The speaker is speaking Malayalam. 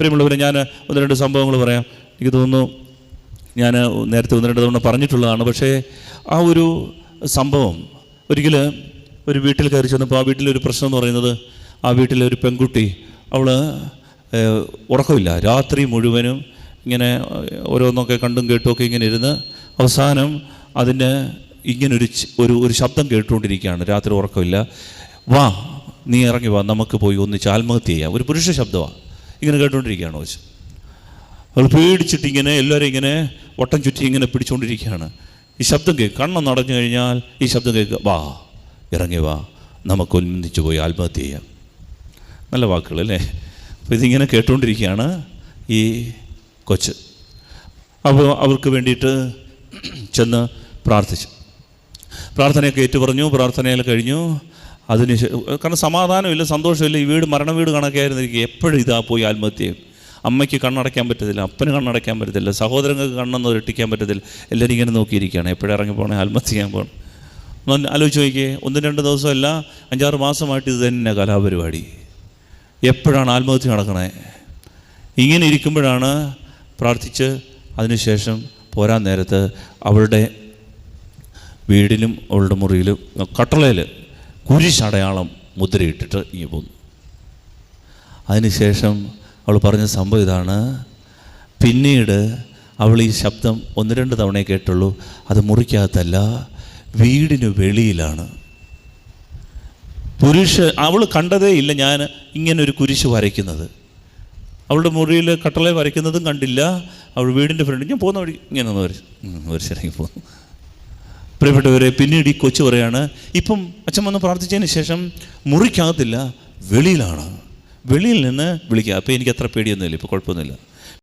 പ്രിയമുള്ളവരെ ഞാൻ ഒന്ന് രണ്ട് സംഭവങ്ങൾ പറയാം. എനിക്ക് തോന്നുന്നു ഞാൻ നേരത്തെ ഒന്ന് രണ്ട് തവണ പറഞ്ഞിട്ടുള്ളതാണ്. പക്ഷേ ആ ഒരു സംഭവം ഒരിക്കൽ ഒരു വീട്ടിൽ കയറി ചെന്നപ്പോൾ ആ വീട്ടിലൊരു പ്രശ്നം എന്ന് പറയുന്നത് ആ വീട്ടിലെ ഒരു പെൺകുട്ടി അവൾ ഉറക്കമില്ല. രാത്രി മുഴുവനും ഇങ്ങനെ ഓരോന്നൊക്കെ കണ്ടും കേട്ടുമൊക്കെ ഇങ്ങനെ ഇരുന്ന് അവസാനം അതിന് ഇങ്ങനൊരു ഒരു ഒരു ശബ്ദം കേട്ടുകൊണ്ടിരിക്കുകയാണ്. രാത്രി ഉറക്കമില്ല. വാ നീ ഇറങ്ങി വാ നമുക്ക് പോയി ഒന്നിച്ച് ആത്മഹത്യ ചെയ്യാം. ഒരു പുരുഷ ശബ്ദമാണ് ഇങ്ങനെ കേട്ടുകൊണ്ടിരിക്കുകയാണ് വെച്ച് അവൾ പേടിച്ചിട്ട് ഇങ്ങനെ എല്ലാവരും ഇങ്ങനെ വട്ടം ചുറ്റി ഇങ്ങനെ പിടിച്ചുകൊണ്ടിരിക്കുകയാണ് ഈ ശബ്ദം കേൾക്കുക കണ്ണം നടഞ്ഞു കഴിഞ്ഞാൽ ഈ ശബ്ദം കേൾക്കുക വാ ഇറങ്ങി വാ. നമുക്ക് ഒന്നിച്ച് പോയി ആത്മഹത്യ ചെയ്യാം. നല്ല വാക്കുകൾ അല്ലേ അപ്പോൾ ഇതിങ്ങനെ കേട്ടുകൊണ്ടിരിക്കുകയാണ് ഈ കൊച്ച്. അപ്പോൾ അവർക്ക് വേണ്ടിയിട്ട് ചെന്ന് പ്രാർത്ഥിച്ചു. പ്രാർത്ഥനയൊക്കെ ഏറ്റു പറഞ്ഞു പ്രാർത്ഥനയിൽ കഴിഞ്ഞു. അതിന് കാരണം സമാധാനമില്ല സന്തോഷമില്ല. ഈ വീട് മരണ വീട് കണക്കായിരുന്നിരിക്കും എപ്പോഴും ഇതാ പോയി ആത്മഹത്യ അമ്മയ്ക്ക് കണ്ണടയ്ക്കാൻ പറ്റത്തില്ല അപ്പന് കണ്ണടയ്ക്കാൻ പറ്റത്തില്ല സഹോദരങ്ങൾക്ക് കണ്ണൊന്നും ഒരട്ടിക്കാൻ പറ്റത്തില്ല. എല്ലാവരും ഇങ്ങനെ നോക്കിയിരിക്കുകയാണ്. എപ്പോഴും ഇറങ്ങി പോകണേ ആത്മഹത്യ ചെയ്യാൻ പോകണം. ഒന്ന് ആലോചിച്ച് നോക്കിയേ ഒന്ന് രണ്ട് ദിവസമല്ല അഞ്ചാറ് മാസമായിട്ട് ഇത് തന്നെ കലാപരിപാടി. എപ്പോഴാണ് ആത്മഹത്യ നടക്കണേ? ഇങ്ങനെ ഇരിക്കുമ്പോഴാണ് പ്രാർത്ഥിച്ച് അതിനുശേഷം പോരാൻ നേരത്ത് അവളുടെ വീടിലും അവളുടെ മുറിയിലും കട്ടളയിൽ കുരിശടയാളം മുദ്രയിട്ടിട്ട് ഇങ്ങനെ പോന്നു. അതിനുശേഷം അവൾ പറഞ്ഞ സംഭവം ഇതാണ്. പിന്നീട് അവൾ ഈ ശബ്ദം ഒന്ന് രണ്ട് തവണയെ കേട്ടുള്ളൂ. അത് മുറിക്കകത്തല്ല വീടിന് വെളിയിലാണ്. പുരുഷ അവൾ കണ്ടതേ ഇല്ല ഞാൻ ഇങ്ങനെ ഒരു കുരിശ് വരയ്ക്കുന്നത്. അവളുടെ മുറിയിൽ കട്ടളെ വരയ്ക്കുന്നതും കണ്ടില്ല. അവൾ വീടിന്റെ ഫ്രണ്ട് ഞാൻ പോകുന്ന വഴി ഇങ്ങനെ ഒന്ന് വരച്ച് വരച്ചിറങ്ങി പോന്നു. പ്രിയപ്പെട്ടവരെ പിന്നീട് ഈ കൊച്ചു പറയാണ് ഇപ്പം അച്ഛൻ വന്ന് പ്രാർത്ഥിച്ചതിന് ശേഷം മുറിക്കകത്തില്ല വെളിയിലാണ്. വെളിയിൽ നിന്ന് വിളിക്കുക അപ്പോൾ എനിക്ക് അത്ര പേടിയൊന്നുമില്ല ഇപ്പോൾ കുഴപ്പമൊന്നുമില്ല.